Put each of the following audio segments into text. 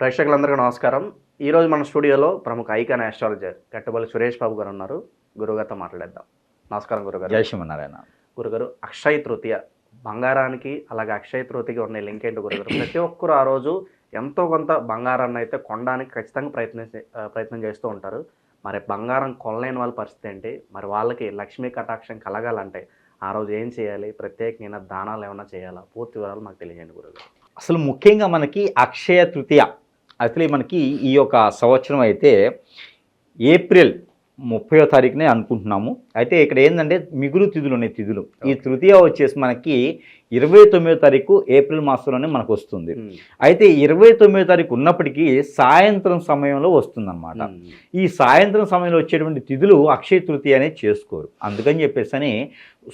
ప్రేక్షకులందరికీ నమస్కారం. ఈరోజు మన స్టూడియోలో ప్రముఖ ఐకాన్ ఆస్ట్రాలజర్ కట్టుబల్లి సురేష్ బాబు గారు ఉన్నారు. గురుగారితో మాట్లాడేద్దాం. నమస్కారం గురుగారు. జై శ్రీమన్నారాయణ. గురుగారు అక్షయ తృతీయ. బంగారానికి అలాగే అక్షయ తృతీయకి ఉన్న లింక్ ఏంటి గురుగారు? ప్రతి ఒక్కరు ఆ రోజు ఎంతో కొంత బంగారాన్ని అయితే కొనడానికి ఖచ్చితంగా ప్రయత్నం ప్రయత్నం చేస్తూ ఉంటారు. మరి బంగారం కొనలేని వాళ్ళ పరిస్థితి ఏంటి? మరి వాళ్ళకి లక్ష్మీ కటాక్షం కలగాలంటే ఆ రోజు ఏం చేయాలి? ప్రత్యేకమైన దానాలు ఏమైనా చేయాలా? పూర్తి వివరాలు మాకు తెలియజేయండి గురుగారు. అసలు ముఖ్యంగా మనకి అక్షయ తృతీయ అసలు మనకి ఈ యొక్క సంవత్సరం అయితే ఏప్రిల్ ముప్పయో తారీఖునే అనుకుంటున్నాము. అయితే ఇక్కడ ఏంటంటే మిగులు తిథులు ఉన్నాయి తిథులు. ఈ తృతీయ వచ్చేసి మనకి ఇరవై తొమ్మిదో తారీఖు ఏప్రిల్ మాసంలోనే మనకు వస్తుంది. అయితే ఇరవై తొమ్మిదో తారీఖు ఉన్నప్పటికీ సాయంత్రం సమయంలో వస్తుందన్నమాట. ఈ సాయంత్రం సమయంలో వచ్చేటువంటి తిథులు అక్షయ తృతీయ అనేది చేసుకోరు. అందుకని చెప్పేసి అని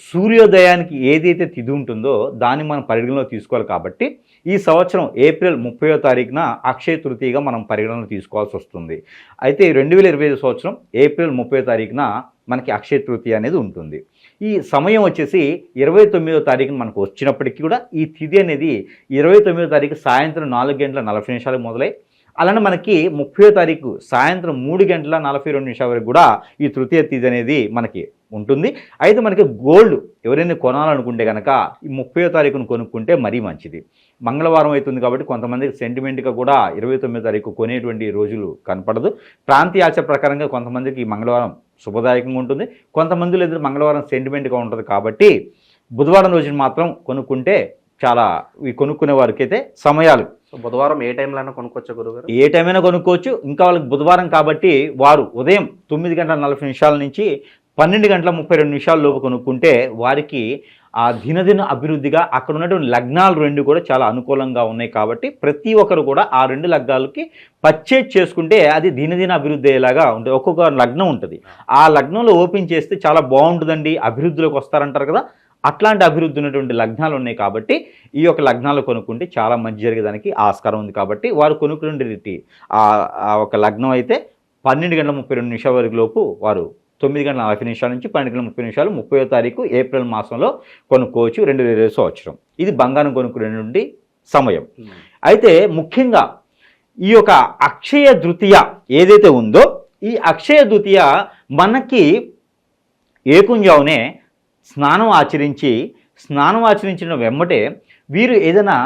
సూర్యోదయానికి ఏదైతే తిథి ఉంటుందో దాన్ని మనం పరిగణలో తీసుకోవాలి కాబట్టి ఈ సంవత్సరం ఏప్రిల్ ముప్పయో తారీఖున అక్షయ తృతీయగా మనం పరిగణలో తీసుకోవాల్సి వస్తుంది. అయితే రెండు వేల ఇరవై సంవత్సరం ఏప్రిల్ ముప్పై తారీఖున మనకి అక్షయ తృతీయ అనేది ఉంటుంది. ఈ సమయం వచ్చేసి ఇరవై తొమ్మిదో తారీఖున మనకు వచ్చినప్పటికీ కూడా ఈ తిథి అనేది ఇరవై తొమ్మిదో తారీఖు సాయంత్రం నాలుగు గంటల నలభై నిమిషాలకు మొదలై అలానే మనకి ముప్పై తారీఖు సాయంత్రం మూడు గంటల నలభై రెండు నిమిషాల వరకు కూడా ఈ తృతీయ తిథి అనేది మనకి ఉంటుంది. అయితే మనకి గోల్డ్ ఎవరైనా కొనాలనుకుంటే కనుక ఈ ముప్పై తారీఖును కొనుక్కుంటే మరీ మంచిది. మంగళవారం అవుతుంది కాబట్టి కొంతమందికి సెంటిమెంట్గా కూడా ఇరవై తొమ్మిదో తారీఖు కొనేటువంటి రోజులు కనపడదు. ప్రాంతీయ ఆచార ప్రకారంగా కొంతమందికి ఈ మంగళవారం శుభదాయకంగా ఉంటుంది. కొంతమందిలో ఎదురు మంగళవారం సెంటిమెంట్గా ఉంటుంది కాబట్టి బుధవారం రోజున మాత్రం కొనుక్కుంటే చాలా ఈ కొనుక్కునే వారికి అయితే సమయాలు బుధవారం ఏ టైంలో అయినా కొనుక్కోవచ్చా గురుగారు? ఏ టైం అయినా కొనుక్కోవచ్చు. ఇంకా వాళ్ళకి బుధవారం కాబట్టి వారు ఉదయం తొమ్మిది గంటల నలభై నిమిషాల నుంచి పన్నెండు గంటల ముప్పై రెండు నిమిషాల లోపు కొనుక్కుంటే వారికి ఆ దినదిన అభివృద్ధిగా అక్కడ ఉన్నటువంటి లగ్నాలు రెండు కూడా చాలా అనుకూలంగా ఉన్నాయి కాబట్టి ప్రతి ఒక్కరు కూడా ఆ రెండు లగ్నాలకి పర్చేజ్ చేసుకుంటే అది దినదిన అభివృద్ధి అయ్యేలాగా ఉంటుంది. ఒక్కొక్క లగ్నం ఉంటుంది. ఆ లగ్నంలో ఓపెన్ చేస్తే చాలా బాగుంటుందండి. అభివృద్ధిలోకి వస్తారంటారు కదా. అట్లాంటి అభివృద్ధి ఉన్నటువంటి లగ్నాలు ఉన్నాయి కాబట్టి ఈ యొక్క లగ్నాలు కొనుక్కుంటే చాలా మంచి జరిగేదానికి ఆస్కారం ఉంది కాబట్టి వారు కొనుక్కునే ఆ ఒక లగ్నం అయితే పన్నెండు గంటల ముప్పై రెండు నిమిషాల వరకు లోపు వారు తొమ్మిది గంటల నలభై నిమిషాల నుంచి పన్నెండు గంటల ముప్పై నిమిషాలు ముప్పై తారీఖు ఏప్రిల్ మాసంలో కొనుక్కోవచ్చు రెండు వేల ఇరవై సంవత్సరం ఇది బంగారం కొనుక్కునేటువంటి సమయం ఉమ్. అయితే ముఖ్యంగా ఈ యొక్క అక్షయ తృతీయ ఏదైతే ఉందో ఈ అక్షయ తృతీయ మనకి ఏకుంజావునే స్నానం ఆచరించి స్నానం ఆచరించిన వెంబటే వీరు ఏదైనా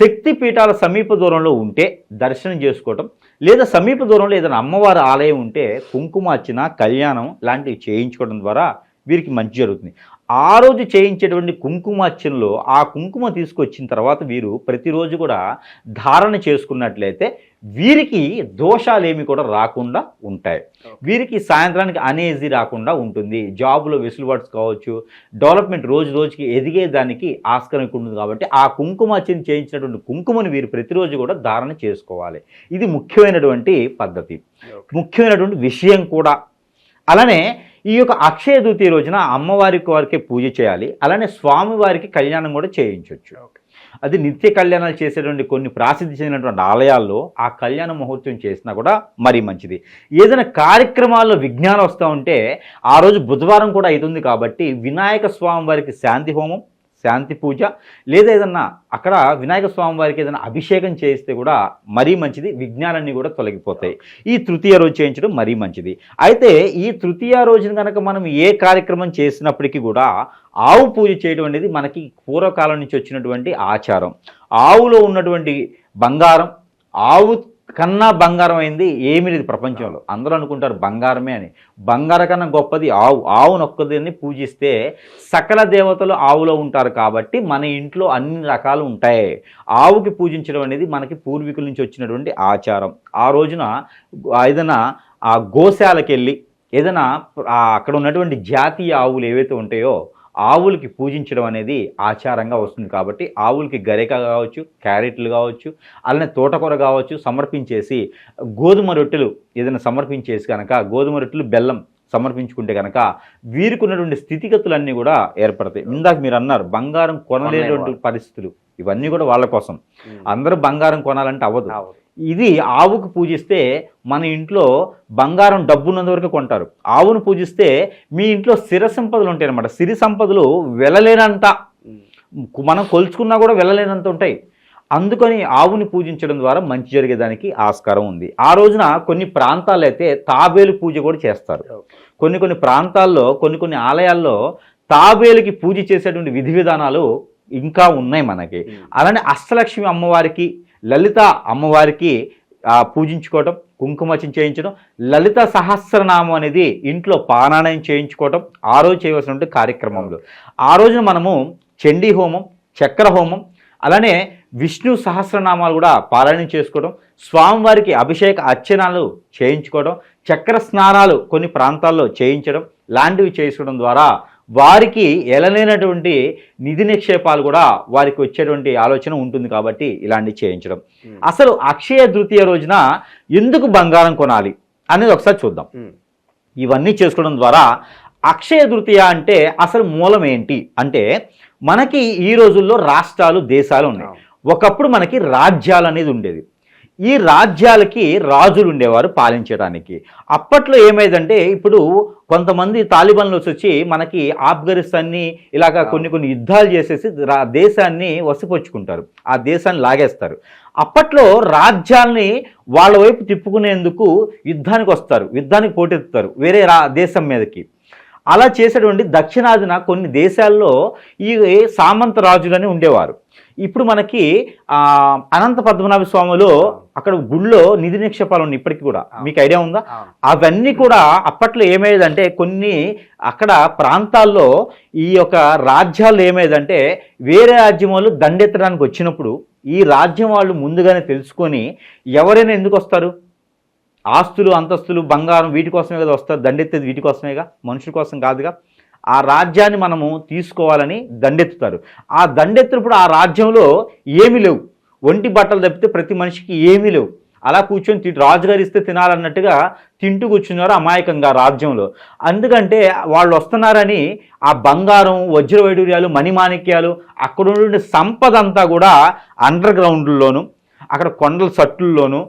శక్తి పీఠాల సమీప దూరంలో ఉంటే దర్శనం చేసుకోవటం లేదా సమీప దూరంలో ఏదైనా అమ్మవారి ఆలయం ఉంటే కుంకుమార్చన కళ్యాణం లాంటివి చేయించుకోవడం ద్వారా వీరికి మంచి జరుగుతుంది. ఆ రోజు చేయించేటువంటి కుంకుమార్చనలో ఆ కుంకుమ తీసుకొచ్చిన తర్వాత వీరు ప్రతిరోజు కూడా ధారణ చేసుకున్నట్లయితే వీరికి దోషాలేమి కూడా రాకుండా ఉంటాయి. వీరికి సాయంత్రానికి అనేజీ రాకుండా ఉంటుంది. జాబ్లో వెసులుబాటు కావచ్చు. డెవలప్మెంట్ రోజు రోజుకి ఎదిగేదానికి ఆస్కారం ఉంటుంది కాబట్టి ఆ కుంకుమార్చన చేయించినటువంటి కుంకుమని వీరు ప్రతిరోజు కూడా ధారణ చేసుకోవాలి. ఇది ముఖ్యమైనటువంటి పద్ధతి. ముఖ్యమైనటువంటి విషయం కూడా. అలానే ఈ యొక్క అక్షయ తృతీయ రోజున అమ్మవారికి వారికి పూజ చేయాలి. అలానే స్వామివారికి కళ్యాణం కూడా చేయించవచ్చు ఓకే. అది నిత్య కళ్యాణాలు చేసేటువంటి కొన్ని ప్రసిద్ధి చెందినటువంటి ఆలయాల్లో ఆ కళ్యాణ ముహూర్తం చేసినా కూడా మరీ మంచిది. ఏదైనా కార్యక్రమాల్లో విజ్ఞానం వస్తూ ఉంటే ఆ రోజు బుధవారం కూడా అవుతుంది కాబట్టి వినాయక స్వామి వారికి శాంతి హోమం శాంతి పూజ లేదా ఏదన్నా అక్కడ వినాయక స్వామి వారికి ఏదైనా అభిషేకం చేస్తే కూడా మరీ మంచిది విఘ్నాలన్నీ కూడా తొలగిపోతాయి. ఈ తృతీయ రోజు చేయించడం మరీ మంచిది. అయితే ఈ తృతీయ రోజున కనుక మనం ఏ కార్యక్రమం చేసినప్పటికీ కూడా ఆవు పూజ చేయడం అనేది మనకి పూర్వకాలం నుంచి వచ్చినటువంటి ఆచారం. ఆవులో ఉన్నటువంటి బంగారం ఆవు కన్నా బంగారం అయింది ఏమీ లేదు ప్రపంచంలో. అందరూ అనుకుంటారు బంగారమే అని. బంగారం కన్నా గొప్పది ఆవు. ఆవు నొక్కదని పూజిస్తే సకల దేవతలు ఆవులో ఉంటారు కాబట్టి మన ఇంట్లో అన్ని రకాలు ఉంటాయి. ఆవుకి పూజించడం అనేది మనకి పూర్వీకుల నుంచి వచ్చినటువంటి ఆచారం. ఆ రోజున ఏదైనా ఆ గోశాలకెళ్ళి ఏదైనా అక్కడ ఉన్నటువంటి జాతీయ ఆవులు ఏవైతే ఉంటాయో ఆవులకి పూజించడం అనేది ఆచారంగా వస్తుంది కాబట్టి ఆవులకి గరిక కావచ్చు క్యారెట్లు కావచ్చు అలానే తోటకూర కావచ్చు సమర్పించేసి గోధుమ రొట్టెలు ఏదైనా సమర్పించేసి కనుక గోధుమ రొట్టెలు బెల్లం సమర్పించుకుంటే కనుక వీరికి ఉన్నటువంటి స్థితిగతులన్నీ కూడా ఏర్పడతాయి. ఇందాక మీరు అన్నారు బంగారం కొనలేనటువంటి పరిస్థితులు. ఇవన్నీ కూడా వాళ్ళ కోసం. అందరూ బంగారం కొనాలంటే అవ్వదు. ఇది ఆవుకు పూజిస్తే మన ఇంట్లో బంగారం డబ్బున్నంత వరకు కొంటారు. ఆవును పూజిస్తే మీ ఇంట్లో స్థిర సంపదలు ఉంటాయి అన్నమాట సిరి సంపదలు వెళ్ళలేనంత. మనం కొలుచుకున్నా కూడా వెళ్ళలేనంత ఉంటాయి. అందుకని ఆవుని పూజించడం ద్వారా మంచి జరిగేదానికి ఆస్కారం ఉంది. ఆ రోజున కొన్ని ప్రాంతాల్లో అయితే తాబేలు పూజ కూడా చేస్తారు. కొన్ని కొన్ని ప్రాంతాల్లో కొన్ని కొన్ని ఆలయాల్లో తాబేలుకి పూజ చేసేటువంటి విధి విధానాలు ఇంకా ఉన్నాయి మనకి. అలానే అష్టలక్ష్మి అమ్మవారికి లలిత అమ్మవారికి పూజించుకోవటం కుంకుమర్చన చేయించడం లలిత సహస్రనామం అనేది ఇంట్లో పారాయణం చేయించుకోవటం ఆ రోజు చేయవలసినటువంటి కార్యక్రమంలో. ఆ రోజున మనము చండీ హోమం చక్ర హోమం అలానే విష్ణు సహస్రనామాలు కూడా పారాయణం చేసుకోవడం స్వామివారికి అభిషేక అర్చనాలు చేయించుకోవడం చక్ర స్నానాలు కొన్ని ప్రాంతాల్లో చేయించడం లాంటివి చేసుకోవడం ద్వారా వారికి ఎలలేనటువంటి నిధి నిక్షేపాలు కూడా వారికి వచ్చేటువంటి ఆలోచన ఉంటుంది కాబట్టి ఇలాంటివి చేయించడం. అసలు అక్షయ తృతీయ రోజున ఎందుకు బంగారం కొనాలి అనేది ఒకసారి చూద్దాం. ఇవన్నీ చేసుకోవడం ద్వారా అక్షయ తృతీయ అంటే అసలు మూలం ఏంటి? అంటే మనకి ఈ రోజుల్లో రాష్ట్రాలు దేశాలు ఉన్నాయి. ఒకప్పుడు మనకి రాజ్యాలు అనేది ఉండేది. ఈ రాజ్యాలకి రాజులు ఉండేవారు పాలించడానికి. అప్పట్లో ఏమైందంటే ఇప్పుడు కొంతమంది తాలిబాన్లు వచ్చి మనకి ఆఫ్ఘనిస్తాన్ని ఇలాగ కొన్ని కొన్ని యుద్ధాలు చేసేసి రా- దేశాన్ని వసిపుచ్చుకుంటారు. ఆ దేశాన్ని లాగేస్తారు. అప్పట్లో రాజ్యాల్ని వాళ్ళ వైపు తిప్పుకునేందుకు యుద్ధానికి వస్తారు. యుద్ధానికి పోటెత్తుతారు వేరే రా దేశం మీదకి. అలా చేసేటువంటి దక్షిణాదిన కొన్ని దేశాల్లో ఈ సామంత రాజులని ఉండేవారు. ఇప్పుడు మనకి ఆ, అనంత పద్మనాభ స్వామిలో అక్కడ గుళ్ళో నిధి నిక్షేపాలు ఉన్నాయి ఇప్పటికీ కూడా. మీకు ఐడియా ఉందా? అవును. అవన్నీ కూడా అప్పట్లో ఏమయ్యేదంటే కొన్ని అక్కడ ప్రాంతాల్లో ఈ యొక్క రాజ్యాల్లో ఏమయ్యేదంటే వేరే రాజ్యం వాళ్ళు దండెత్తడానికి వచ్చినప్పుడు ఈ రాజ్యం వాళ్ళు ముందుగానే తెలుసుకొని ఎవరైనా ఎందుకు వస్తారు? ఆస్తులు అంతస్తులు బంగారం వీటి కోసమే కదా వస్తారు? దండెత్తేది వీటి కోసమేగా? మనుషుల కోసం కాదుగా? ఆ రాజ్యాన్ని మనము తీసుకోవాలని దండెత్తుతారు. ఆ దండెత్తినప్పుడు ఆ రాజ్యంలో ఏమీ లేవు. ఒంటి బట్టలు తప్పితే ప్రతి మనిషికి ఏమీ లేవు. అలా కూర్చొని రాజుగారు ఇస్తే తినాలన్నట్టుగా తింటూ కూర్చున్నారు అమాయకంగా రాజ్యంలో. అందుకంటే వాళ్ళు వస్తున్నారని ఆ బంగారం వజ్ర వైడూర్యాలు మణిమాణిక్యాలు అక్కడ ఉండే సంపద అంతా కూడా అండర్ గ్రౌండ్లోను అక్కడ కొండల సట్టుల్లోనూ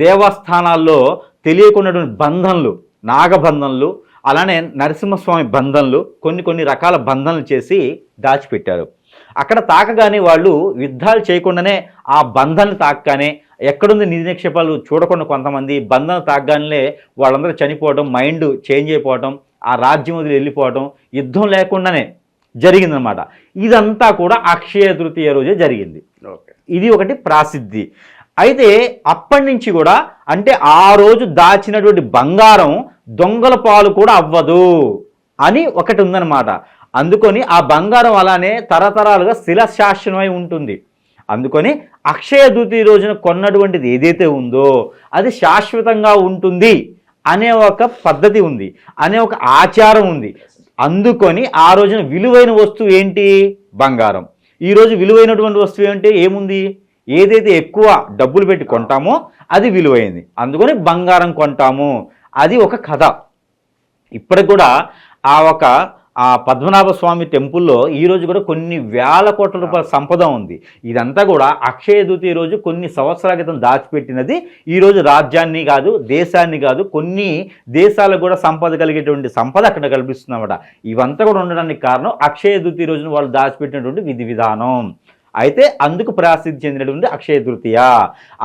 దేవస్థానాల్లో తెలియకున్నటువంటి బంధనలు నాగబంధనలు అలానే నరసింహస్వామి బంధనలు కొన్ని కొన్ని రకాల బంధనలు చేసి దాచిపెట్టారు. అక్కడ తాకగానే వాళ్ళు యుద్ధాలు చేయకుండానే ఆ బంధనలు తాకగానే ఎక్కడుంది నిధి నిక్షేపాలు చూడకుండా కొంతమంది బంధన తాకగానే వాళ్ళందరూ చనిపోవడం మైండ్ చేంజ్ అయిపోవడం ఆ రాజ్యం వదిలి వెళ్ళిపోవడం యుద్ధం లేకుండానే జరిగిందనమాట ఇదంతా కూడా అక్షయ తృతీయ రోజే జరిగింది. ఓకే. ఇది ఒకటి ప్రాసిద్ధి. అయితే అప్పటి నుంచి కూడా అంటే ఆ రోజు దాచినటువంటి బంగారం దొంగల పాలు కూడా అవ్వదు అని ఒకటి ఉందన్నమాట. అందుకొని ఆ బంగారం అలానే తరతరాలుగా శిలశాసనమై ఉంటుంది. అందుకొని అక్షయ ద్వితీయ రోజున కొన్నటువంటిది ఏదైతే ఉందో అది శాశ్వతంగా ఉంటుంది అనే ఒక పద్ధతి ఉంది అనే ఒక ఆచారం ఉంది. అందుకొని ఆ రోజున విలువైన వస్తువు ఏంటి? బంగారం. ఈరోజు విలువైనటువంటి వస్తువు ఏంటి? ఏముంది? ఏదైతే ఎక్కువ డబ్బులు పెట్టి కొంటామో అది విలువైంది. అందుకని బంగారం కొంటాము. అది ఒక కథ. ఇప్పటికి కూడా ఆ ఒక ఆ పద్మనాభ స్వామి టెంపుల్లో ఈ రోజు కూడా కొన్ని వేల కోట్ల రూపాయల సంపద ఉంది. ఇదంతా కూడా అక్షయ ద్వితీయ రోజు కొన్ని సంవత్సరాల క్రితం దాచిపెట్టినది. ఈ రోజు రాజ్యాన్ని కాదు దేశాన్ని కాదు కొన్ని దేశాలకు కూడా సంపద కలిగేటువంటి సంపద అక్కడ కల్పిస్తుందన్నమాట ఇవంతా కూడా ఉండడానికి కారణం అక్షయ ద్వితీయ రోజున వాళ్ళు దాచిపెట్టినటువంటి విధి విధానం. అయితే అందుకు ప్రసిద్ధి చెందినటువంటి అక్షయ తృతీయ.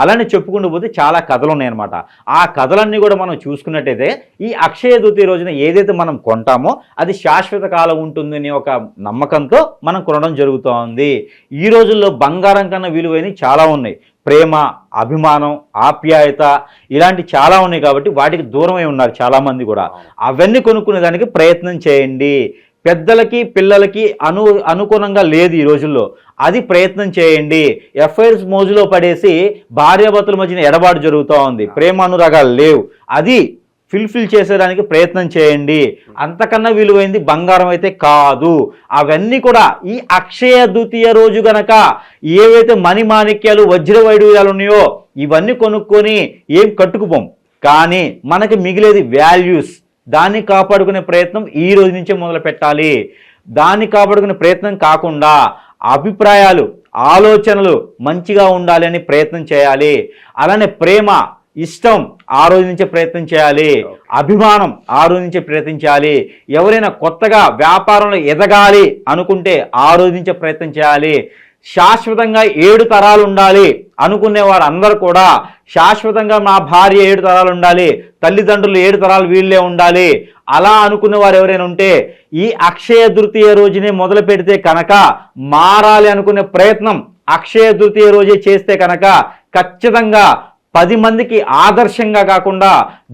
అలానే చెప్పుకుంటూ పోతే చాలా కథలు ఉన్నాయన్నమాట. ఆ కథలన్నీ కూడా మనం చూసుకున్నట్టయితే ఈ అక్షయ తృతీయ రోజున ఏదైతే మనం కొంటామో అది శాశ్వత కాలం ఉంటుందనే ఒక నమ్మకంతో మనం కొనడం జరుగుతూ ఉంది ఈ రోజుల్లో బంగారం కన్నా విలువైనవి చాలా ఉన్నాయి. ప్రేమ అభిమానం ఆప్యాయత ఇలాంటి చాలా ఉన్నాయి కాబట్టి వాటికి దూరమై ఉన్నారు చాలామంది కూడా. అవన్నీ కొనుక్కునే దానికి ప్రయత్నం చేయండి. పెద్దలకి పిల్లలకి అను అనుగుణంగా లేదు ఈ రోజుల్లో. అది ప్రయత్నం చేయండి. ఎఫ్ఐఆర్స్ మోజులో పడేసి భార్యాభర్తల మధ్యన ఎడబాటు జరుగుతూ ఉంది. ప్రేమ అనురాగాలు లేవు. అది ఫిల్ఫిల్ చేసేదానికి ప్రయత్నం చేయండి. అంతకన్నా విలువైంది బంగారం అయితే కాదు. అవన్నీ కూడా ఈ అక్షయ ద్వితీయ రోజు గనక ఏవైతే మణిమాణిక్యాలు వజ్ర వైడూర్యాలు ఉన్నాయో ఇవన్నీ కొనుక్కొని ఏం కట్టుకుపోం. కానీ మనకి మిగిలేది వాల్యూస్. దాన్ని కాపాడుకునే ప్రయత్నం ఈ రోజు నుంచే మొదలు పెట్టాలి. దాన్ని కాపాడుకునే ప్రయత్నం కాకుండా అభిప్రాయాలు ఆలోచనలు మంచిగా ఉండాలి అని ప్రయత్నం చేయాలి. అలానే ప్రేమ ఇష్టం ఆ రోజు నుంచే ప్రయత్నం చేయాలి. అభిమానం ఆ రోజు నుంచే ప్రయత్నించాలి ఎవరైనా కొత్తగా వ్యాపారంలో ఎదగాలి అనుకుంటే ఆ రోజు నుంచే ప్రయత్నం చేయాలి. శాశ్వతంగా ఏడు తరాలు ఉండాలి అనుకునే వారు కూడా శాశ్వతంగా మా భార్య ఏడు తరాలు ఉండాలి తల్లిదండ్రులు ఏడు తరాలు వీళ్ళే ఉండాలి అలా అనుకునే వారు ఎవరైనా ఉంటే ఈ అక్షయ తృతీయ రోజునే మొదలు పెడితే కనుక మారాలి అనుకునే ప్రయత్నం అక్షయ తృతీయ రోజే చేస్తే కనుక ఖచ్చితంగా పది మందికి ఆదర్శంగా కాకుండా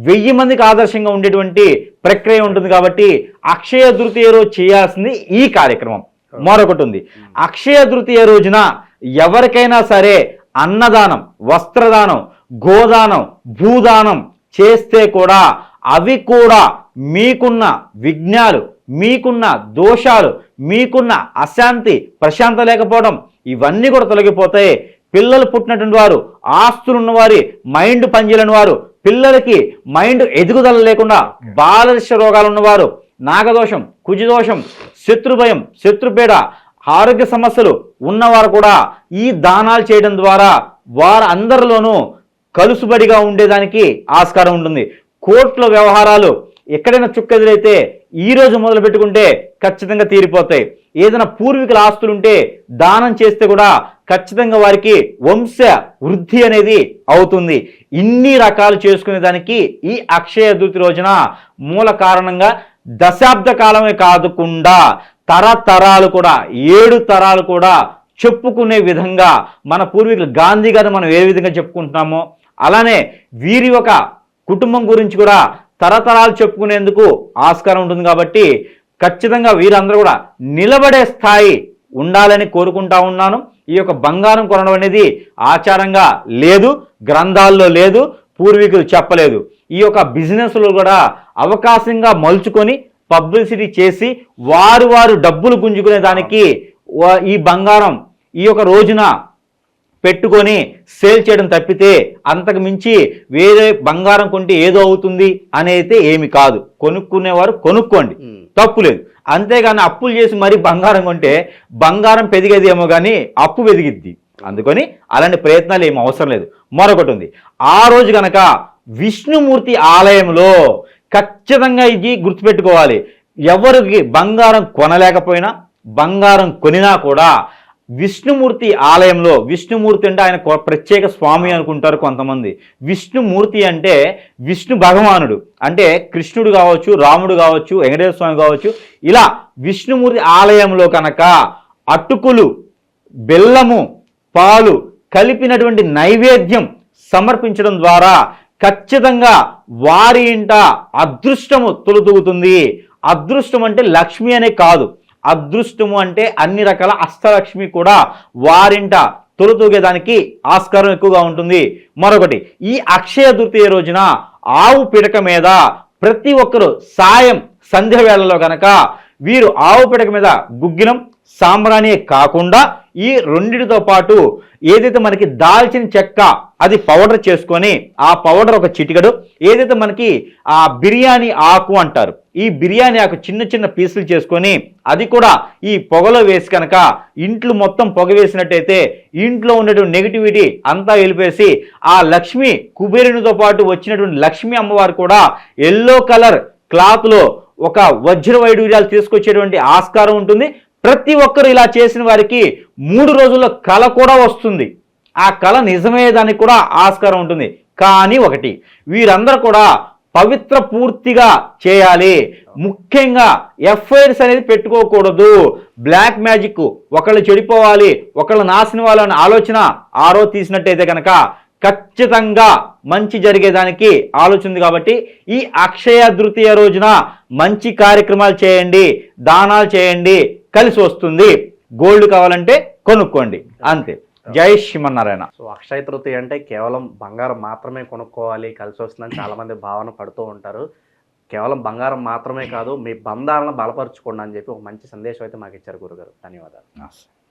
వెయ్యి మందికి ఆదర్శంగా ఉండేటువంటి ప్రక్రియ ఉంటుంది కాబట్టి అక్షయ తృతీయ రోజు చేయాల్సింది ఈ కార్యక్రమం. మరొకటి ఉంది అక్షయ తృతీయ రోజున ఎవరికైనా సరే అన్నదానం వస్త్రదానం గోదానం భూదానం చేస్తే కూడా అవి కూడా మీకున్న విఘ్నాలు మీకున్న దోషాలు మీకున్న అశాంతి ప్రశాంత లేకపోవడం ఇవన్నీ కూడా తొలగిపోతాయి పిల్లలు పుట్టినటువంటి వారు ఆస్తులు ఉన్నవారి మైండ్ పనిచేయని వారు పిల్లలకి మైండ్ ఎదుగుదల లేకుండా బాలదర్శ రోగాలు ఉన్నవారు నాగదోషం కుజిదోషం శత్రుభయం శత్రుపేడ ఆరోగ్య సమస్యలు ఉన్నవారు కూడా ఈ దానాలు చేయడం ద్వారా వారందరిలోనూ కలుసుబడిగా ఉండేదానికి ఆస్కారం ఉంటుంది. కోర్టుల వ్యవహారాలు ఎక్కడైనా చుక్కెదురైతే ఈ రోజు మొదలు పెట్టుకుంటే ఖచ్చితంగా తీరిపోతాయి. ఏదైనా పూర్వీకుల ఆస్తులుంటే దానం చేస్తే కూడా ఖచ్చితంగా వారికి వంశ వృద్ధి అనేది అవుతుంది. ఇన్ని రకాలు చేసుకునే దానికి ఈ అక్షయ దృతి రోజున మూల కారణంగా దశాబ్ద కాలమే కాదుకుండా తరతరాలు కూడా ఏడు తరాలు కూడా చెప్పుకునే విధంగా మన పూర్వీకులు గాంధీ గారు మనం ఏ విధంగా చెప్పుకుంటున్నామో అలానే వీరి ఒక కుటుంబం గురించి కూడా తరతరాలు చెప్పుకునేందుకు ఆస్కారం ఉంటుంది కాబట్టి ఖచ్చితంగా వీరందరూ కూడా నిలబడే స్థాయి ఉండాలని కోరుకుంటా ఉన్నాను. ఈ యొక్క బంగారం కొనడం అనేది ఆచారంగా లేదు గ్రంథాల్లో లేదు పూర్వీకులు చెప్పలేదు. ఈ యొక్క బిజినెస్లో కూడా అవకాశంగా మలుచుకొని పబ్లిసిటీ చేసి వారు వారు డబ్బులు గుంజుకునే దానికి ఈ బంగారం ఈ యొక్క రోజున పెట్టుకొని సేల్ చేయడం తప్పితే అంతకు మించి వేరే బంగారం కొంటే ఏదో అవుతుంది అనేది ఏమి కాదు. కొనుక్కునేవారు కొనుక్కోండి. ఉమ్. తప్పులేదు అంతేగాని అప్పులు చేసి మరీ బంగారం కొంటే బంగారం పెరిగేదేమో కానీ అప్పు పెరిగిద్ది అందుకని అలాంటి ప్రయత్నాలు ఏమి అవసరం లేదు. మరొకటి ఉంది. ఆ రోజు గనక విష్ణుమూర్తి ఆలయంలో ఖచ్చితంగా ఇది గుర్తుపెట్టుకోవాలి. ఎవరికి బంగారం కొనలేకపోయినా బంగారం కొనినా కూడా విష్ణుమూర్తి ఆలయంలో విష్ణుమూర్తి అంటే ఆయన కొ- ప్రత్యేక స్వామి అనుకుంటారు కొంతమంది. విష్ణుమూర్తి అంటే విష్ణు భగవానుడు. అంటే కృష్ణుడు కావచ్చు రాముడు కావచ్చు వెంకటేశ్వర స్వామి కావచ్చు ఇలా విష్ణుమూర్తి ఆలయంలో కనుక అటుకులు బెల్లము పాలు కలిపినటువంటి నైవేద్యం సమర్పించడం ద్వారా ఖచ్చితంగా వారి ఇంట అదృష్టము తొలుతూగుతుంది. అదృష్టం అంటే లక్ష్మి అనే కాదు. అదృష్టము అంటే అన్ని రకాల అష్టలక్ష్మి కూడా వారింట తొలుతూగేదానికి ఆస్కారం ఎక్కువగా ఉంటుంది. మరొకటి ఈ అక్షయ తృతీయ రోజున ఆవు పిడక మీద ప్రతి ఒక్కరు సాయం సంధ్య వేళలో కనుక వీరు ఆవు పిడక మీద గుగ్గిలం సాంబ్రాణి కాకుండా ఈ రెండిటితో పాటు ఏదైతే మనకి దాల్చిన చెక్క అది పౌడర్ చేసుకొని ఆ పౌడర్ ఒక చిటికడు. ఏదైతే మనకి ఆ బిర్యానీ ఆకు అంటారు ఈ బిర్యానీ ఆకు చిన్న చిన్న పీసులు చేసుకొని అది కూడా ఈ పొగలో వేసి కనుక ఇంట్లో మొత్తం పొగ వేసినట్టయితే ఇంట్లో ఉన్నటువంటి నెగిటివిటీ అంతా వెళ్ళిపేసి ఆ లక్ష్మి కుబేరునితో పాటు వచ్చినటువంటి లక్ష్మి అమ్మవారు కూడా ఎల్లో కలర్ క్లాత్లో ఒక వజ్ర వైడూర్యాలు తీసుకొచ్చేటువంటి ఆస్కారం ఉంటుంది. ప్రతి ఒక్కరు ఇలా చేసిన వారికి మూడు రోజుల్లో కళ కూడా వస్తుంది. ఆ కళ నిజమయ్యేదానికి కూడా ఆస్కారం ఉంటుంది. కానీ ఒకటి వీరందరూ కూడా పవిత్ర పూర్తిగా చేయాలి. ముఖ్యంగా ఎఫ్ఐఆర్స్ అనేది పెట్టుకోకూడదు. బ్లాక్ మ్యాజిక్ ఒకళ్ళు చెడిపోవాలి ఒకళ్ళు నాశనం వాళ్ళని ఆలోచన ఆరో తీసినట్టయితే కనుక ఖచ్చితంగా మంచి జరిగేదానికి ఆలోచన కాబట్టి ఈ అక్షయ తృతీయ రోజున మంచి కార్యక్రమాలు చేయండి దానాలు చేయండి కలిసి వస్తుంది. గోల్డ్ కావాలంటే కొనుక్కోండి. అంతే. జై శ్రీమన్నారాయణ. సో అక్షయ తృతీయ అంటే కేవలం బంగారం మాత్రమే కొనుక్కోవాలి కలిసి వస్తుందని చాలా మంది భావన పడుతూ ఉంటారు. కేవలం బంగారం మాత్రమే కాదు మీ బంధాలను బలపరచుకోండి అని చెప్పి ఒక మంచి సందేశం అయితే మాకు ఇచ్చారు గురుగారు. ధన్యవాదాలు.